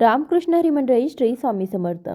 रामकृष्ण हरी मंडळी श्री स्वामी समर्थ.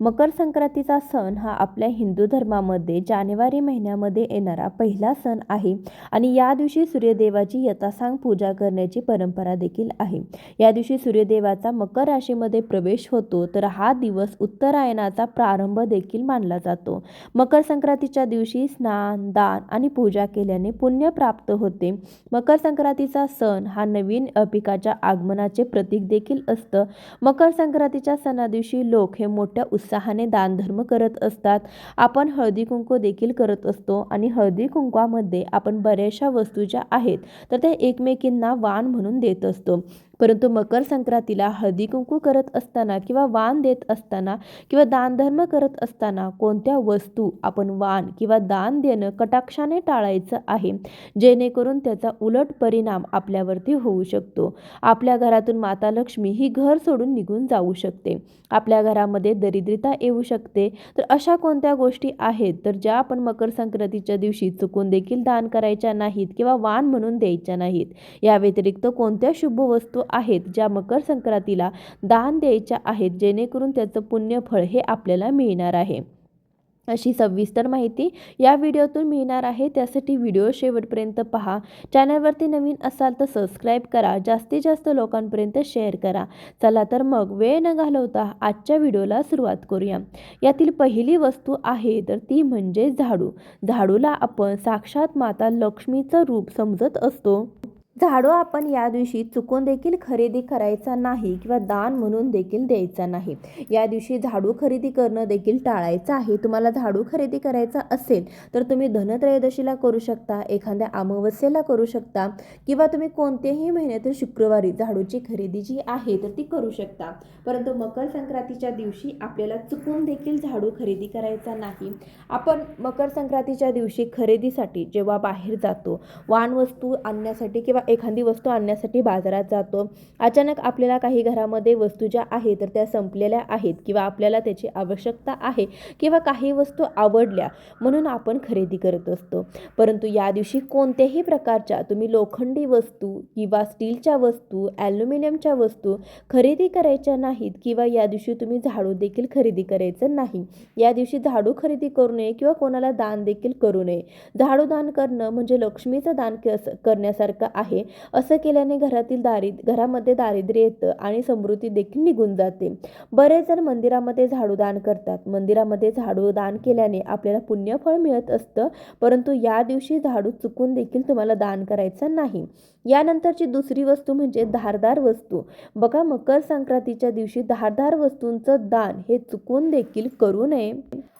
मकर संक्रांतीचा सण हा आपल्या हिंदू धर्मामध्ये जानेवारी महिन्यामध्ये येणारा पहिला सण आहे आणि या दिवशी सूर्यदेवाची यथासांग पूजा करण्याची परंपरा देखील आहे. या दिवशी सूर्यदेवाचा मकर राशीमध्ये प्रवेश होतो तर हा दिवस उत्तरायणाचा प्रारंभ देखील मानला जातो. मकर संक्रांतीच्या दिवशी स्नान दान आणि पूजा केल्याने पुण्य प्राप्त होते. मकर संक्रांतीचा सण हा नवीन पिकाच्या आगमनाचे प्रतीक देखील असतं. मकर संक्रांतीच्या सणादिवशी लोक हे मोठ्या उत्साहाने दानधर्म करत असतात. आपण हळदी कुंकू देखील करत असतो आणि हळदी कुंकवामध्ये आपण बऱ्याचशा वस्तू ज्या आहेत तर त्या एकमेकींना वाण म्हणून देत असतो. परंतु मकर संक्रांतीला हळदी कुंकू करत असताना किंवा वाण देत असताना किंवा दानधर्म करत असताना कोणत्या वस्तू आपण वाण किंवा दान देणं कटाक्षाने टाळायचं आहे? जेणेकरून त्याचा उलट परिणाम आपल्यावरती होऊ शकतो. आपल्या घरातून माता लक्ष्मी ही घर सोडून निघून जाऊ शकते. आपल्या घरामध्ये दरिद्रता येऊ शकते. तर अशा कोणत्या गोष्टी आहेत? तर ज्या आपण मकर संक्रांतीच्या दिवशी चुकून देखील दान करायच्या नाहीत किंवा वाण म्हणून द्यायच्या नाहीत. या व्यतिरिक्त कोणत्या शुभ वस्तू आहेत ज्या मकर संक्रांतीला दान द्यायच्या आहेत जेणेकरून त्याचं पुण्यफळ हे आपल्याला मिळणार आहे. अशी सविस्तर माहिती या व्हिडिओतून मिळणार आहे. त्यासाठी व्हिडिओ शेवटपर्यंत पहा. चॅनलवरती नवीन असाल तर सबस्क्राईब करा. जास्तीत जास्त लोकांपर्यंत शेअर करा. चला तर मग वेळ न घालवता आजच्या व्हिडिओला सुरुवात करूया. यातील पहिली वस्तू आहे तर ती म्हणजे झाडू. झाडूला आपण साक्षात माता लक्ष्मीचं रूप समजत असतो. झाडू आपण या दिवशी चुकून देखील खरेदी करायचा नाही किंवा दान म्हणून देखील द्यायचा नाही. या दिवशी झाडू खरेदी करणं देखील टाळायचं आहे. तुम्हाला झाडू खरेदी करायचा असेल तर तुम्ही धनत्रयोदशीला करू शकता एखाद्या अमावस्येला करू शकता किंवा तुम्ही कोणत्याही महिन्यातील शुक्रवारी झाडूची खरेदी जी आहे तर ती करू शकता. परंतु मकर संक्रांतीच्या दिवशी आपल्याला चुकून देखील झाडू खरेदी करायचा नाही. आपण मकर संक्रांतीच्या दिवशी खरेदीसाठी जेव्हा बाहेर जातो वाण वस्तू आणण्यासाठी किंवा एखादी वस्तू आणण्यासाठी बाजारात जातो. अचानक आपल्याला काही घरामध्ये वस्तू ज्या आहेत तर त्या संपलेल्या आहेत किंवा आपल्याला त्याची आवश्यकता आहे किंवा काही वस्तू आवडल्या म्हणून आपण खरेदी करत असतो. परंतु या दिवशी कोणत्याही प्रकारच्या तुम्ही लोखंडी वस्तू किंवा स्टीलच्या वस्तू ॲल्युमिनियमच्या वस्तू खरेदी करायच्या नाहीत किंवा या दिवशी तुम्ही झाडू देखील खरेदी करायचं नाही. या दिवशी झाडू खरेदी करू नये किंवा कोणाला दान देखील करू नये. झाडू दान करणं म्हणजे लक्ष्मीचं दान करण्यासारखं आहे. असं केल्याने घरातील दारिद घरामध्ये दारिद्र्य येतं आणि समृद्धी देखील निघून जाते. बरेच जण मंदिरामध्ये झाडू दान करतात. मंदिरामध्ये झाडू दान केल्याने आपल्याला पुण्यफळ मिळत असतं परंतु या दिवशी झाडू चुकून देखील तुम्हाला दान करायचं नाही. यानंतरची दुसरी वस्तू म्हणजे धारदार वस्तू. बघा मकर संक्रांतीच्या दिवशी धारदार वस्तूंचं दान हे चुकून देखील करू नये.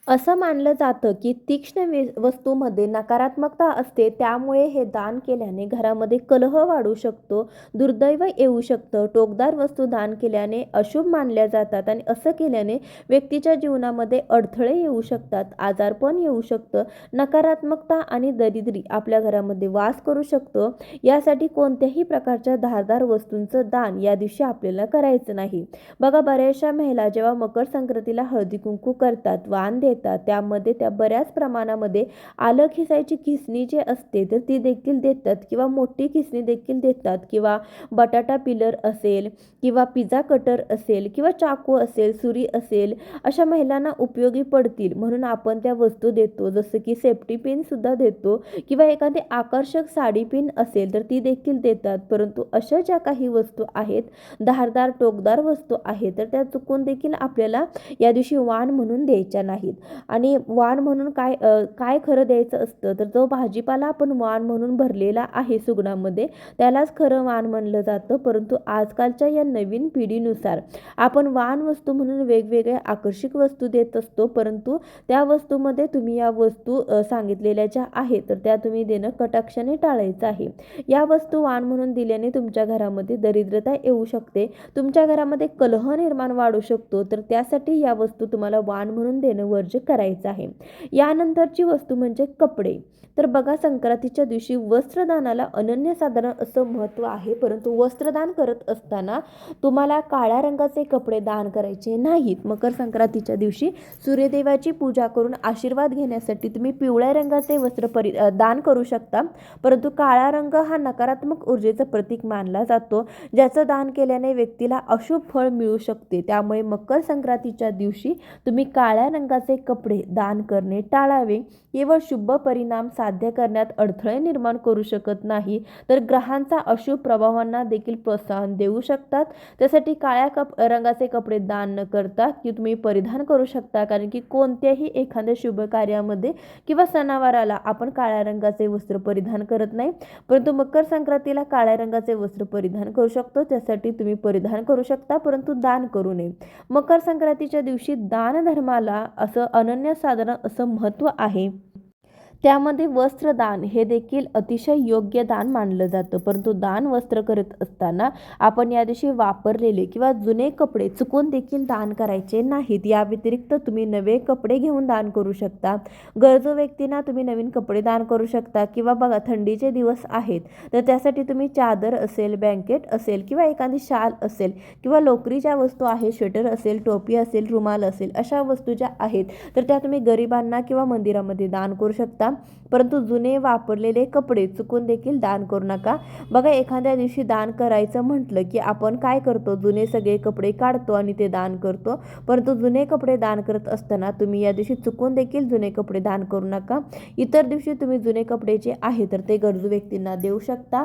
असं मानलं जातं की तीक्ष्ण वे वस्तूमध्ये नकारात्मकता असते त्यामुळे हे दान केल्याने घरामध्ये कलह वाढू शकतो दुर्दैव येऊ शकतं. टोकदार वस्तू दान केल्याने अशुभ मानल्या जातात आणि असं केल्याने व्यक्तीच्या जीवनामध्ये अडथळे येऊ शकतात आजारपण येऊ शकतं नकारात्मकता आणि दरिद्री आपल्या घरामध्ये वास करू शकतो. यासाठी कोणत्याही प्रकारच्या धारदार वस्तूंचं दान या दिवशी आपल्याला करायचं नाही. बघा बऱ्याचशा महिला जेव्हा मकर संक्रांतीला हळदी कुंकू करतात वाण देतात त्यामध्ये त्या बऱ्याच प्रमाणामध्ये आलं खिसायची खिसणी जे असते तर ती देखील देतात. किंवा मोठी खिसणी देखील देतात. किंवा बटाटा पिलर असेल किंवा पिझ्झा कटर असेल किंवा चाकू असेल सुरी असेल अशा महिलांना उपयोगी पडतील. म्हणून आपण त्या वस्तू देतो. जसं की सेफ्टी पिनसुद्धा देतो. किंवा एखादी आकर्षक साडी पिन असेल तर ती देखील देतात. परंतु अशा ज्या काही वस्तू आहेत धारदार टोकदार वस्तू आहेत तर त्या चुकून देखील आपल्याला या दिवशी वाण म्हणून द्यायच्या नाहीत. आणि वाण म्हणून काय काय खरं द्यायचं असतं तर जो भाजीपाला आपण वाण म्हणून भरलेला आहे सुगडामध्ये त्यालाच खरं वाण म्हणलं जातं. परंतु आजकालच्या या नवीन पिढीनुसार आपण वाण वस्तू म्हणून वेगवेगळ्या आकर्षक वस्तू देत असतो परंतु त्या वस्तूमध्ये तुम्ही या वस्तू सांगितलेल्या ज्या आहेत तर त्या तुम्ही देणं कटाक्षाने टाळायचं आहे. या वस्तू वाण म्हणून दिल्याने तुमच्या घरामध्ये दरिद्रता येऊ शकते तुमच्या घरामध्ये कलह निर्माण वाढू शकतो तर त्यासाठी या वस्तू तुम्हाला वाण म्हणून देणं वर्ज म्हणजे करायचं आहे. यानंतरची वस्तू म्हणजे कपडे. तर बघा संक्रांतीच्या दिवशी वस्त्रदानाला अनन्यसाधारण असं महत्त्व आहे परंतु वस्त्रदान करत असताना तुम्हाला काळ्या रंगाचे कपडे दान करायचे नाहीत. मकर संक्रांतीच्या दिवशी सूर्यदेवाची पूजा करून आशीर्वाद घेण्यासाठी तुम्ही पिवळ्या रंगाचे वस्त्र परि दान करू शकता. परंतु काळा रंग हा नकारात्मक ऊर्जेचं प्रतीक मानला जातो ज्याचं दान केल्याने व्यक्तीला अशुभ फळ मिळू शकते. त्यामुळे मकर संक्रांतीच्या दिवशी तुम्ही काळ्या रंगाचे कपडे दान करणे टाळावे. केवळ शुभ परिणाम साध्य करण्यात अडथळे निर्माण करू शकत नाही तर ग्रहांचा अशुभ प्रभावांना देखील प्रोत्साहन देऊ शकतात. त्यासाठी काळ्या कप रंगाचे कपडे दान न करता की तुम्ही परिधान करू शकता. कारण की कोणत्याही एखाद्या शुभ कार्यामध्ये किंवा सणावाराला आपण काळ्या रंगाचे वस्त्र परिधान करत नाही. परंतु मकर संक्रांतीला काळ्या रंगाचे वस्त्र परिधान करू शकतो. त्यासाठी तुम्ही परिधान करू शकता परंतु दान करू नये. मकर संक्रांतीच्या दिवशी दान धर्माला असं अनन्यसाधारण असं महत्त्व आहे. त्यामध्ये वस्त्रदान हे देखील अतिशय योग्य दान मानलं जातं. परंतु दान वस्त्र करत असताना आपण या दिवशी वापरलेले किंवा जुने कपडे चुकून देखील दान करायचे नाहीत. या व्यतिरिक्त तुम्ही नवे कपडे घेऊन दान करू शकता. गरजू व्यक्तींना तुम्ही नवीन कपडे दान करू शकता किंवा बघा थंडीचे दिवस आहेत तर त्यासाठी तुम्ही चादर असेल बँकेट असेल किंवा एखादी शाल असेल किंवा लोकरीच्या वस्तू आहेत स्वेटर असेल टोपी असेल रुमाल असेल अशा वस्तू ज्या आहेत तर त्या तुम्ही गरिबांना किंवा मंदिरामध्ये दान करू शकता. परंतु जुने वापरलेले कपडे चुकून देखील दान करू नका. बघा एखाद्या दिवशी दान करायचं म्हटलं की आपण काय करतो? जुने सगळे कपडे काढतो आणि ते दान करतो. परंतु जुने कपडे दान करत असताना तुम्ही या दिवशी चुकून देखील जुने कपडे दान करू नका. इतर दिवशी तुम्ही जुने कपडे जे आहे तर ते गरजू व्यक्तींना देऊ शकता.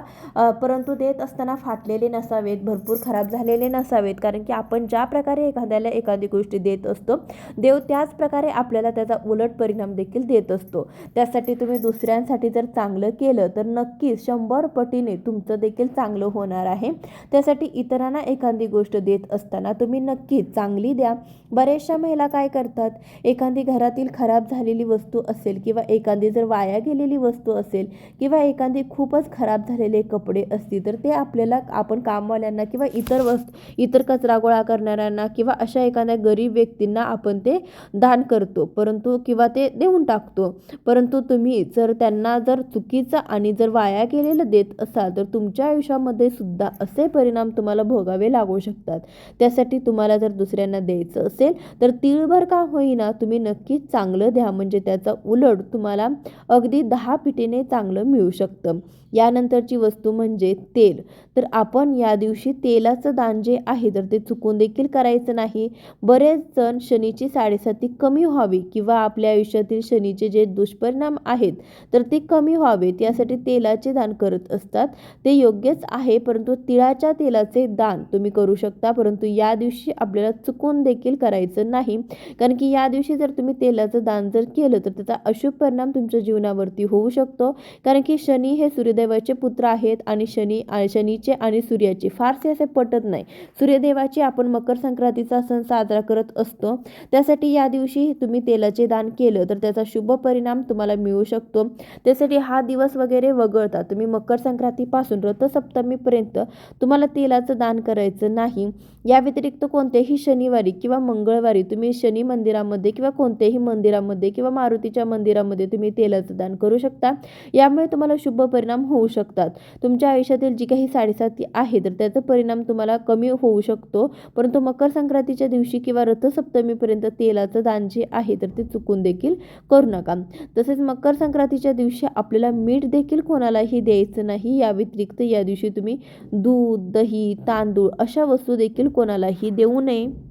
परंतु देत असताना फाटलेले नसावेत भरपूर खराब झालेले नसावेत. कारण की आपण ज्या प्रकारे एखाद्याला एखादी गोष्टी देत असतो देव त्याच प्रकारे आपल्याला त्याचा उलट परिणाम देखील देत असतो. त्यासाठी तुम्ही दुसऱ्यांसाठी जर चांगलं केलं तर नक्कीच शंभर पटीने तुमचं देखील चांगलं होणार आहे. त्यासाठी इतरांना एखादी गोष्ट देत असताना तुम्ही नक्कीच चांगली द्या. बऱ्याचशा महिला काय करतात? एखादी घरातील खराब झालेली वस्तू असेल किंवा एखादी जर वाया गेलेली वस्तू असेल किंवा एखादी खूपच खराब झालेले कपडे असतील तर ते आपल्याला आपण कामवाल्यांना किंवा इतर वस्तू इतर कचरा गोळा करणाऱ्यांना किंवा अशा एखाद्या गरीब व्यक्तींना आपण ते दान करतो परंतु किंवा ते देऊन टाकतो. परंतु तुम्ही जर त्यांना जर चुकीचं आणि जर वाया केलेलं देत असाल तर तुमच्या आयुष्यामध्ये सुद्धा असे परिणाम तुम्हाला भोगावे लागू शकतात. त्यासाठी तुम्हाला जर दुसऱ्यांना द्यायचं असेल तर तिळभर का होईना तुम्ही नक्कीच चांगलं द्या. म्हणजे त्याचा उलट तुम्हाला अगदी दहा पिटीने चांगलं मिळू शकतं. यानंतरची वस्तू म्हणजे तेल. तर आपण या दिवशी तेलाचं दान जे आहे तर ते चुकून देखील करायचं नाही. बरेच जण शनीची साडेसाती कमी व्हावी किंवा आपल्या आयुष्यातील शनीचे जे दुष्परिणाम आहेत. तर ते कमी व्हावेत यासाठी तेलाचे दान करत असतात. ते योग्यच आहे परंतु तिळाच्या तेलाचे दान तुम्ही करू शकता परंतु या दिवशी आपल्याला चुकून देखील करायचं नाही. कारण की या दिवशी जर तुम्ही तेलाचं दान जर केलं तर त्याचा अशुभ परिणाम तुमच्या जीवनावरती होऊ शकतो. कारण की शनी हे सूर्यदेवाचे पुत्र आहेत आणि शनी शनीचे आणि सूर्याचे फारसे असे पटत नाही. सूर्यदेवाची आपण मकर संक्रांतीचा सण साजरा करत असतो. त्यासाठी या दिवशी तुम्ही तेलाचे दान केलं तर त्याचा शुभ परिणाम तुम्हाला मिळू शकतो. त्यासाठी हा दिवस वगैरे वगळता तुम्ही मकर संक्रांतीपासून रथसप्तमीपर्यंत तुम्हाला तेलाचं दान करायचं नाही. या व्यतिरिक्त कोणत्याही शनिवारी किंवा मंगळवारी तुम्ही शनी मंदिरामध्ये किंवा कोणत्याही मंदिरामध्ये किंवा मारुतीच्या मंदिरामध्ये तुम्ही तेलाचं दान करू शकता. यामुळे तुम्हाला शुभ परिणाम होऊ शकतात. तुमच्या आयुष्यातील जी काही साडेसाती आहे तर त्याचा परिणाम तुम्हाला कमी होऊ शकतो. परंतु मकर संक्रांतीच्या दिवशी किंवा रथसप्तमीपर्यंत तेलाचं दान जे आहे तर ते चुकून देखील करू नका. तसेच मकर संक्रांतीच्या दिवशी आपल्याला मीठ देखील कोणालाही द्यायचं नाही. या व्यतिरिक्त या दिवशी तुम्ही दूध दही तांदूळ अशा वस्तू देखील कोणालाही देऊ नये.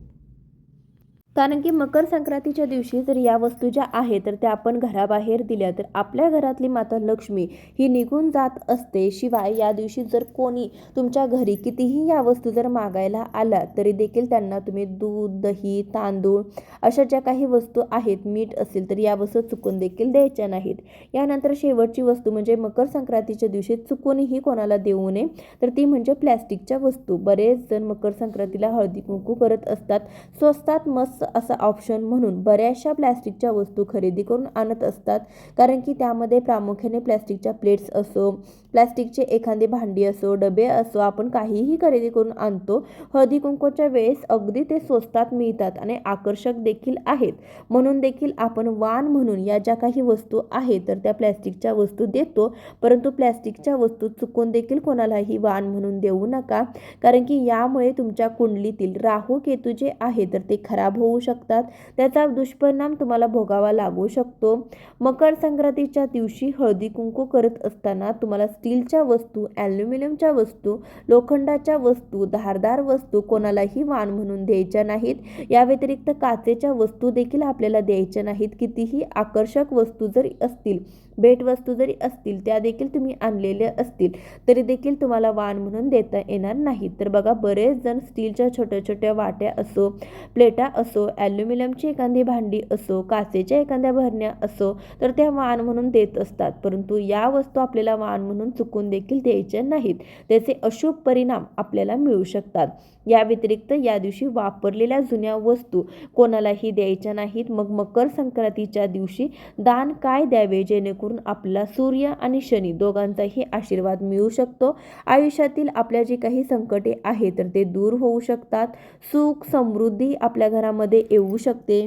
कारण की मकर संक्रांतीच्या दिवशी जर या वस्तू ज्या आहेत तर त्या आपण घराबाहेर दिल्या तर आपल्या घरातली माता लक्ष्मी ही निघून जात असते. शिवाय या दिवशी जर कोणी तुमच्या घरी कितीही या वस्तू जर मागायला आल्या तरी देखील त्यांना तुम्ही दूध दही तांदूळ अशा ज्या काही वस्तू आहेत मीठ असेल तर या वस्तू चुकून देखील द्यायच्या नाहीत. यानंतर शेवटची वस्तू म्हणजे मकर संक्रांतीच्या दिवशी चुकूनही कोणाला देऊ नये तर ती म्हणजे प्लॅस्टिकच्या वस्तू. बरेच जण मकर संक्रांतीला हळदी कुंकू करत असतात. स्वस्तात मस्त असा ऑप्शन म्हणून बऱ्याचशा प्लॅस्टिकच्या वस्तू खरेदी करून आणत असतात. कारण की त्यामध्ये प्रामुख्याने प्लॅस्टिकच्या प्लेट्स असो प्लॅस्टिकचे एखादी भांडी असो डबे असो आपण काहीही खरेदी करून आणतो. हळदी कुंकूच्या वेळेस अगदी ते स्वस्तात मिळतात आणि आकर्षक देखील आहेत. म्हणून देखील आपण वाण म्हणून या ज्या काही वस्तू आहेत तर त्या प्लॅस्टिकच्या वस्तू देतो. परंतु प्लॅस्टिकच्या वस्तू चुकून देखील कोणालाही वाण म्हणून देऊ नका. कारण की यामुळे तुमच्या कुंडलीतील राहू केतू जे आहे तर ते खराब होऊ होऊ शकतात. त्याचा दुष्परिणाम तुम्हाला भोगावा लागू शकतो. मकर संक्रांतीच्या दिवशी हळदी कुंकू करत असताना तुम्हाला स्टीलच्या वस्तू ॲल्युमिनियमच्या वस्तू लोखंडाच्या वस्तू धारदार वस्तू कोणालाही वाण म्हणून द्यायच्या नाहीत. या व्यतिरिक्त काचेच्या वस्तू देखील आपल्याला द्यायच्या नाहीत. कितीही आकर्षक वस्तू जरी असतील भेटवस्तू जरी असतील त्या देखील तुम्ही आणलेल्या असतील तरी देखील तुम्हाला वाण म्हणून देता येणार नाही तर बघा बरेच जण स्टीलच्या छोट्या छोट्या वाट्या असो प्लेटा असो ॲल्युमिनियमची एखादी भांडी असो काचेच्या एखाद्या भरण्या असो तर त्या वाण म्हणून देत असतात. परंतु या वस्तू आपल्याला वाण म्हणून चुकून देखील द्यायच्या नाहीत. त्याचे अशुभ परिणाम आपल्याला मिळू शकतात. या व्यतिरिक्त या दिवशी वापरलेल्या जुन्या वस्तू कोणालाही द्यायच्या नाहीत. मग मकर संक्रांतीच्या दिवशी दान काय द्यावे? जेणेकरून आपला सूर्य आणि शनी दोघांचाही आशीर्वाद मिळू शकतो. आयुष्यातील आपल्या जी काही संकटे आहेत तर ते दूर होऊ शकतात. सुख समृद्धी आपल्या घरामध्ये मध्ये येऊ शकते.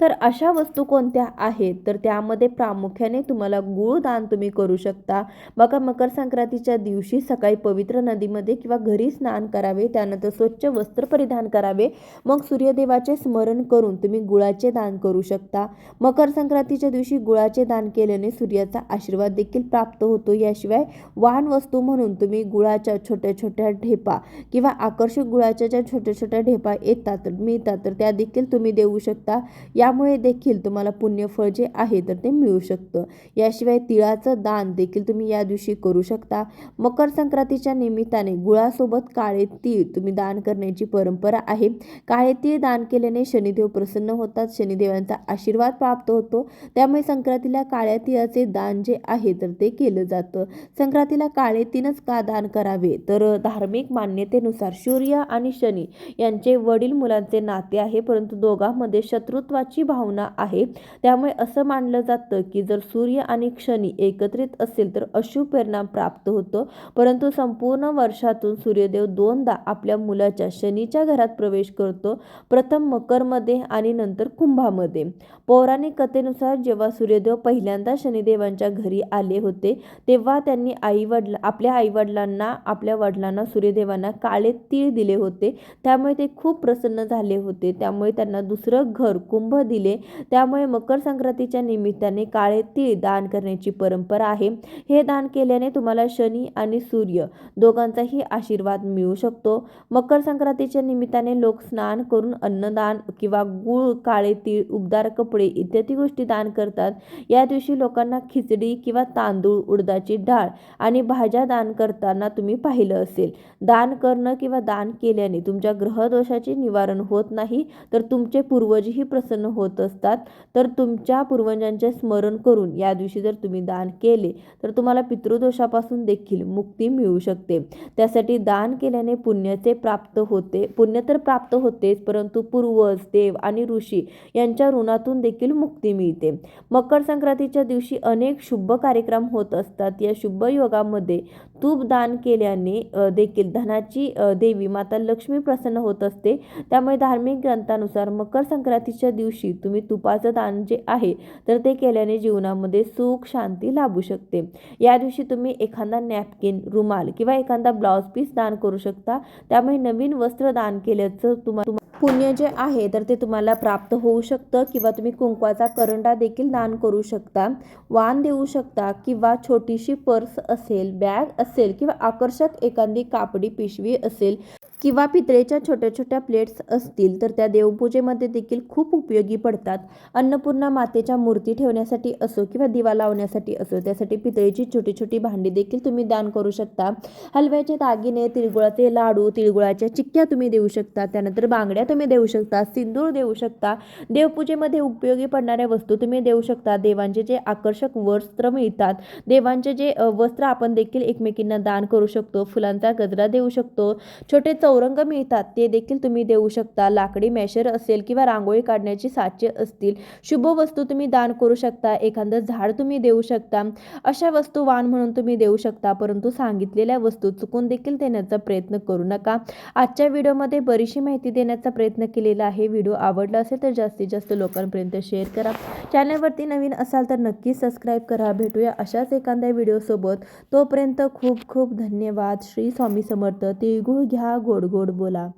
तर अशा वस्तू कोणत्या आहेत? तर त्यामध्ये प्रामुख्याने तुम्हाला गूळ दान तुम्ही करू शकता. बघा मकर संक्रांतीच्या दिवशी सकाळी पवित्र नदीमध्ये किंवा घरी स्नान करावे त्यानंतर स्वच्छ वस्त्र परिधान करावे मग सूर्यदेवाचे स्मरण करून तुम्ही गुळाचे दान करू शकता. मकर संक्रांतीच्या दिवशी गुळाचे दान केल्याने सूर्याचा आशीर्वाद देखील प्राप्त होतो. याशिवाय वाहन वस्तू म्हणून तुम्ही गुळाच्या छोट्या छोट्या ढेपा किंवा आकर्षक गुळाच्या ज्या छोट्या छोट्या ढेपा येतात मिळतात तर त्या देखील तुम्ही देऊ शकता. या त्यामुळे देखील तुम्हाला पुण्यफळ जे आहे तर ते मिळू शकतं. याशिवाय तिळाचं दान देखील तुम्ही या दिवशी करू शकता. मकर संक्रांतीच्या निमित्ताने गुळासोबत काळे तीळ तुम्ही दान करण्याची परंपरा आहे. काळे तीळ दान केल्याने शनिदेव प्रसन्न होतात शनिदेवांचा आशीर्वाद प्राप्त होतो. त्यामुळे संक्रांतीला काळ्या तिळाचे दान जे आहे तर ते केलं जातं. संक्रांतीला काळे तीनच का दान करावे? तर धार्मिक मान्यतेनुसार सूर्य आणि शनी यांचे वडील मुलांचे नाते आहे परंतु दोघांमध्ये शत्रुत्वाची भावना आहे. त्यामुळे असं मानलं जातं की जर सूर्य आणि शनी एकत्रित असेल तर अशुभ परिणाम प्राप्त होतो. परंतु संपूर्ण वर्षातून सूर्यदेव दोनदा आपल्या मुलाच्या शनीच्या घरात प्रवेश करतो. प्रथम मकरमध्ये आणि नंतर कुंभामध्ये. पौराणिक कथेनुसार जेव्हा सूर्यदेव पहिल्यांदा शनिदेवांच्या घरी आले होते तेव्हा त्यांनी आई वडला आपल्या आईवडिलांना आपल्या वडिलांना सूर्यदेवांना काळे तीळ दिले होते. त्यामुळे ते खूप प्रसन्न झाले होते. त्यामुळे त्यांना दुसरं घर कुंभ दिले. त्यामुळे मकर संक्रांतीच्या निमित्ताने काळे तीळ दान करण्याची परंपरा आहे. हे दान केल्याने तुम्हाला शनी आणि सूर्य दोघांचाही आशीर्वाद मिळू शकतो. मकर संक्रांतीच्या निमित्ताने लोक स्नान करून अन्नदान किंवा गूळ काळे तीळ उबदार कपडे इत्यादी गोष्टी दान करतात. या दिवशी लोकांना खिचडी किंवा तांदूळ उडदाची डाळ आणि भाज्या दान करताना तुम्ही पाहिलं असेल. दान करणं किंवा दान केल्याने तुमच्या ग्रहदोषाचे निवारण होत नाही तर तुमचे पूर्वजही प्रसन्न होत असतात तर तुमच्या पूर्वजांचे स्मरण करून या दिवशी जर तुम्ही दान केले तर तुम्हाला पितृदोषापासून देखील मुक्ती मिळू शकते. त्यासाठी दान केल्याने पुण्याचे प्राप्त होते पुण्य तर प्राप्त होतेच परंतु पूर्वज देव आणि ऋषी यांच्या ऋणातून देखील मुक्ती मिळते. मकर संक्रांतीच्या दिवशी अनेक शुभ कार्यक्रम होत असतात. या शुभ योगामध्ये तूप दान केल्याने देखील धनाची देवी माता लक्ष्मी प्रसन्न होत असते. त्यामुळे धार्मिक ग्रंथानुसार मकर संक्रांतीच्या दिवशी तुम्ही तुपाचं दान जे आहे तर ते केल्याने जीवनामध्ये सुख शांती लाभू शकते. या दिवशी तुम्ही एखादा नॅपकिन रुमाल किंवा एखादा ब्लाउज पीस दान करू शकता. त्यामुळे नवीन वस्त्र दान केल्याचं तुम्हाला पुण्य जे आहे तर ते तुम्हाला प्राप्त होऊ शकतं किंवा तुम्ही कुंकवाचा करंडा देखील दान करू शकता. वाण देऊ शकता किंवा छोटीशी पर्स असेल बॅग असेल असेल किंवा आकर्षक एखादी कापडी पिशवी असेल किंवा पितळेच्या छोट्या छोट्या प्लेट्स असतील तर त्या देवपूजेमध्ये देखील खूप उपयोगी पडतात. अन्नपूर्णा मातेच्या मूर्ती ठेवण्यासाठी असो किंवा दिवा लावण्यासाठी असो त्यासाठी पितळेची छोटी छोटी भांडी देखील तुम्ही दान करू शकता. हलव्याचे दागिने तिळगुळाचे लाडू तिळगुळाच्या चिक्क्या तुम्ही देऊ शकता. त्यानंतर बांगड्या तुम्ही देऊ शकता सिंदूर देऊ शकता. देवपूजेमध्ये उपयोगी पडणाऱ्या वस्तू तुम्ही देऊ शकता. देवांचे जे आकर्षक वस्त्र मिळतात देवांचे जे वस्त्र आपण देखील एकमेकींना दान करू शकतो फुलांचा गजरा देऊ शकतो. छोटे चौरंग मिळतात ते देखील तुम्ही देऊ शकता. लाकडी मॅशर असेल किंवा रांगोळी काढण्याची साचे असतील शुभ वस्तू तुम्ही दान करू शकता एखादं झाड तुम्ही देऊ शकता. अशा वस्तू वाण म्हणून तुम्ही देऊ शकता परंतु सांगितलेल्या वस्तू चुकून देखील देण्याचा प्रयत्न करू नका. आजच्या व्हिडिओमध्ये बरीचशी माहिती देण्याचा प्रयत्न केलेला आहे. व्हिडिओ आवडला असेल तर जास्तीत जास्त लोकांपर्यंत शेअर करा. चॅनलवरती नवीन असाल तर नक्की सबस्क्राईब करा. भेटूया अशाच एखाद्या व्हिडिओसोबत. तोपर्यंत खूप खूप खूप धन्यवाद. श्री स्वामी समर्थ. तिळगुळ घ्या गोड गोड बोला.